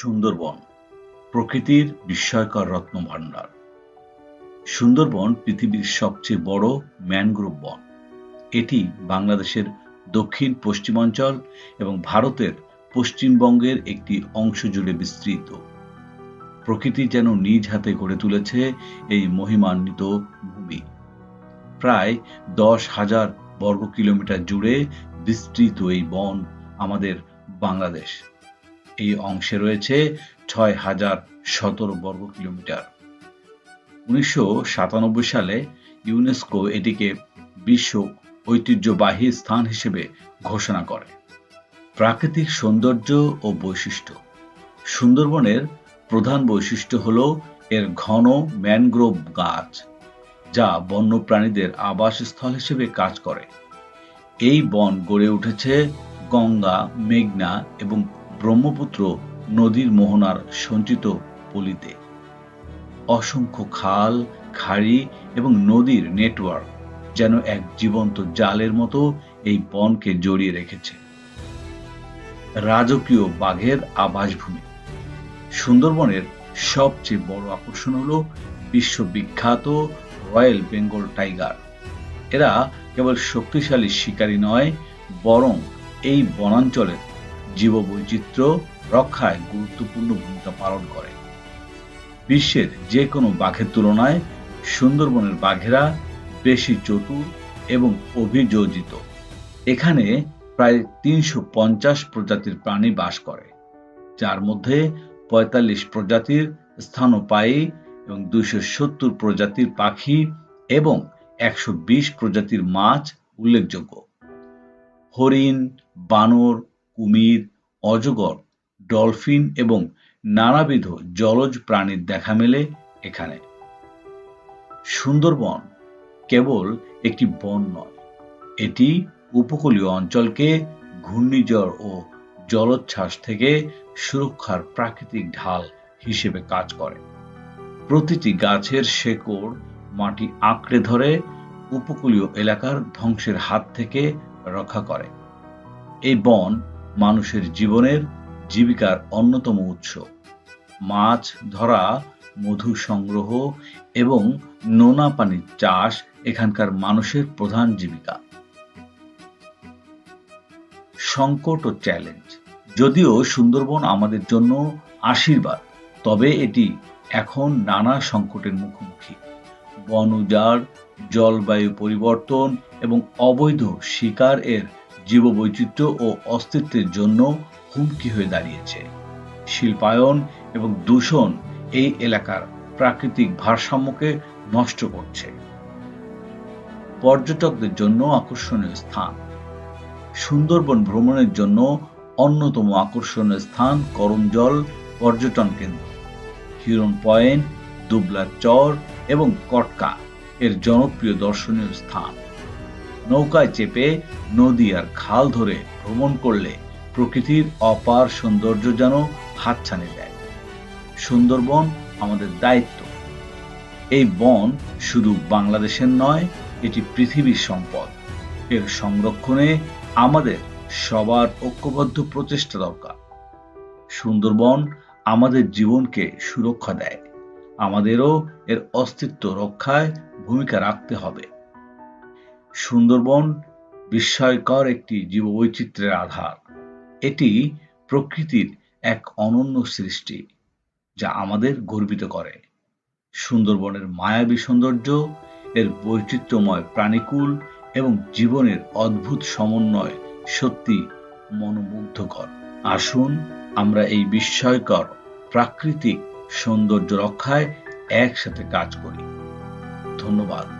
সুন্দরবন, প্রকৃতির বিস্ময়কর রত্নভাণ্ডার সুন্দরবন পৃথিবীর সবচেয়ে বড় ম্যানগ্রোভ বন। এটি বাংলাদেশের দক্ষিণ পশ্চিমাঞ্চল এবং ভারতের পশ্চিমবঙ্গের একটি অংশ জুড়ে বিস্তৃত। প্রকৃতি যেন নিজ হাতে গড়ে তুলেছে এই মহিমান্বিত ভূমি। প্রায় দশ হাজার বর্গ কিলোমিটার জুড়ে বিস্তৃত এই বন আমাদের বাংলাদেশ। এই অংশে রয়েছে ছয় হাজার সতেরো বর্গ কিলোমিটার। উনিশশো সাতানব্বই সালে ইউনেস্কো এটিকে বিশ্ব ঐতিহ্যবাহী স্থান হিসেবে ঘোষণা করে। প্রাকৃতিক সৌন্দর্য ও বৈশিষ্ট্য। সুন্দরবনের প্রধান বৈশিষ্ট্য হল এর ঘন ম্যানগ্রোভ গাছ, যা বন্যপ্রাণীদের আবাসস্থল হিসেবে কাজ করে। এই বন গড়ে উঠেছে গঙ্গা, মেঘনা এবং ব্রহ্মপুত্র নদীর মোহনার সঞ্চিত পলিতে। অসংখ্য খাল, খাড়ি এবং নদীর নেটওয়ার্ক যেন এক জীবন্ত জালের মতো এই বনকে জড়িয়ে রেখেছে। রাজকীয় বাঘের আবাসভূমি। সুন্দরবনের সবচেয়ে বড় আকর্ষণ হল বিশ্ববিখ্যাত রয়্যাল বেঙ্গল টাইগার। এরা কেবল শক্তিশালী শিকারী নয়, বরং এই বনাঞ্চলের জীববৈচিত্র্য রক্ষায় গুরুত্বপূর্ণ ভূমিকা পালন করে। বিশ্বের যে কোনো বাঘের তুলনায় সুন্দরবনের বাঘেরা বেশি চতুর এবং অভিযোজিত। এখানে প্রায় তিনশো পঞ্চাশ প্রজাতির প্রাণী বাস করে, যার মধ্যে পঁয়তাল্লিশ প্রজাতির স্তন্যপায়ী এবং দুইশো সত্তর প্রজাতির পাখি এবং একশো বিশ প্রজাতির মাছ উল্লেখযোগ্য। হরিণ, বানর কুমির, অজগর, ডলফিন এবং নানাবিধ জলজ প্রাণীর দেখা মেলে এখানে। সুন্দরবন কেবল একটি বন নয়, এটি উপকূলীয় অঞ্চলকে ঘূর্ণিঝড় ও জলোচ্ছ্বাস থেকে সুরক্ষার প্রাকৃতিক ঢাল হিসেবে কাজ করে। প্রতিটি গাছের শেকড় মাটি আঁকড়ে ধরে উপকূলীয় এলাকার ধ্বংসের হাত থেকে রক্ষা করে। এই বন মানুষের জীবনের জীবিকার অন্যতম উৎস। মাছ ধরা, মধু সংগ্রহ এবং নোনা পানির চাষ এখানকার মানুষের প্রধান জীবিকা। সংকট ও চ্যালেঞ্জ। যদিও সুন্দরবন আমাদের জন্য আশীর্বাদ, তবে এটি এখন নানা সংকটের মুখোমুখি। বন উজাড় জলবায়ু পরিবর্তন এবং অবৈধ শিকার এর জীববৈচিত্র্য ও অস্তিত্বের জন্য হুমকি হয়ে দাঁড়িয়েছে। শিল্পায়ন এবং দূষণ এই এলাকার প্রাকৃতিক ভারসাম্যকে নষ্ট করছে। পর্যটকদের জন্য আকর্ষণীয় স্থান। সুন্দরবন ভ্রমণের জন্য অন্যতম আকর্ষণীয় স্থান করমজল পর্যটন কেন্দ্র। হিরন পয়েন্ট দুবলা চর এবং কটকা এর জনপ্রিয় দর্শনীয় স্থান। নৌকায় চেপে নদী আর খাল ধরে ভ্রমণ করলে প্রকৃতির অপার সৌন্দর্য যেন হাতছানি দেয়। সুন্দরবন আমাদের দায়িত্ব। এই বন শুধু বাংলাদেশের নয়, এটি পৃথিবীর সম্পদ। এর সংরক্ষণে আমাদের সবার ঐক্যবদ্ধ প্রচেষ্টা দরকার। সুন্দরবন আমাদের জীবনকে সুরক্ষা দেয়। আমাদেরও এর অস্তিত্ব রক্ষায় ভূমিকা রাখতে হবে। সুন্দরবন বিস্ময়কর একটি জীববৈচিত্র্যের আধার। এটি প্রকৃতির এক অনন্য সৃষ্টি, যা আমাদের গর্বিত করে। সুন্দরবনের মায়াবী সৌন্দর্য, এর বৈচিত্র্যময় প্রাণীকুল এবং জীবনের অদ্ভুত সমন্বয় সত্যি মনোমুগ্ধকর। আসুন আমরা এই বিস্ময়কর প্রাকৃতিক সৌন্দর্য রক্ষায় একসাথে কাজ করি। ধন্যবাদ।